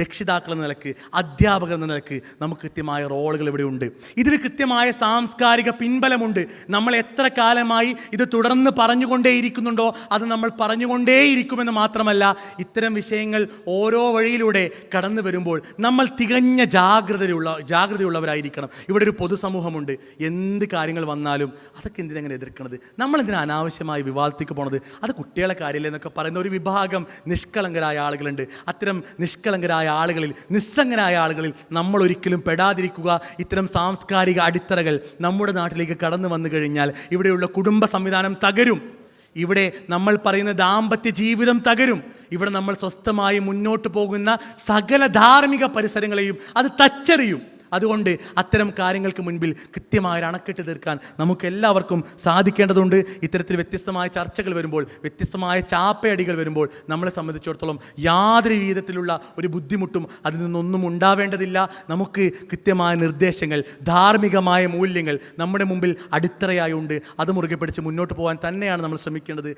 രക്ഷിതാക്കൾ എന്ന നിലയ്ക്ക് അധ്യാപകർ എന്ന നിലയ്ക്ക് നമുക്ക് കൃത്യമായ റോളുകൾ ഇവിടെ ഉണ്ട്. ഇതിന് കൃത്യമായ സാംസ്കാരിക പിൻബലമുണ്ട്. നമ്മൾ എത്ര കാലമായി ഇത് തുടർന്ന് പറഞ്ഞുകൊണ്ടേയിരിക്കുന്നുണ്ടോ അത് നമ്മൾ പറഞ്ഞുകൊണ്ടേയിരിക്കുമെന്ന് മാത്രമല്ല ഇത്തരം വിഷയങ്ങൾ ഓരോ വഴിയിലൂടെ കടന്നു വരുമ്പോൾ നമ്മൾ തികഞ്ഞ ജാഗ്രതയുള്ള ജാഗ്രതയുള്ളവരായിരിക്കണം. ഇവിടെ ഒരു പൊതുസമൂഹമുണ്ട്. എന്ത് കാര്യങ്ങൾ വന്നാലും അതൊക്കെ എന്തിനെങ്ങനെ നമ്മൾ എന്തിനാ അനാവശ്യമായി വിവാദത്തേക്ക് പോണത്? അത് കുട്ടികളെ കാര്യമില്ല എന്നൊക്കെ പറയുന്ന ഒരു വിഭാഗം നിഷ്കളങ്കരായ ആളുകളുണ്ട്. അത്തരം നിഷ്കളങ്കരായ ആളുകളിൽ നിസ്സംഗരായ ആളുകളിൽ നമ്മൾ ഒരിക്കലും പെടാതിരിക്കുക. ഇത്തരം സാംസ്കാരിക അടിത്തറകൾ നമ്മുടെ നാട്ടിലേക്ക് കടന്നു വന്നു കഴിഞ്ഞാൽ ഇവിടെയുള്ള കുടുംബ സംവിധാനം തകരും. ഇവിടെ നമ്മൾ പറയുന്ന ദാമ്പത്യ ജീവിതം തകരും. ഇവിടെ നമ്മൾ സ്വസ്ഥമായി മുന്നോട്ട് പോകുന്ന സകല ധാർമ്മിക പരിസരങ്ങളെയും അത് തച്ചറിയും. അതുകൊണ്ട് അത്തരം കാര്യങ്ങൾക്ക് മുൻപിൽ കൃത്യമായ ഒരു അണക്കെട്ട് തീർക്കാൻ നമുക്ക് എല്ലാവർക്കും സാധിക്കേണ്ടതുണ്ട്. ഇത്തരത്തിൽ വ്യത്യസ്തമായ ചർച്ചകൾ വരുമ്പോൾ വ്യത്യസ്തമായ ചാപ്പയടികൾ വരുമ്പോൾ നമ്മളെ സംബന്ധിച്ചിടത്തോളം യാതൊരു വിധത്തിലുള്ള ഒരു ബുദ്ധിമുട്ടും അതിൽ നിന്നൊന്നും ഉണ്ടാവേണ്ടതില്ല. നമുക്ക് കൃത്യമായ നിർദ്ദേശങ്ങൾ ധാർമ്മികമായ മൂല്യങ്ങൾ നമ്മുടെ മുമ്പിൽ അടിത്തറയായുണ്ട്. അത് മുറുകെ പിടിച്ച് മുന്നോട്ട് പോകാൻ തന്നെയാണ് നമ്മൾ ശ്രമിക്കേണ്ടത്.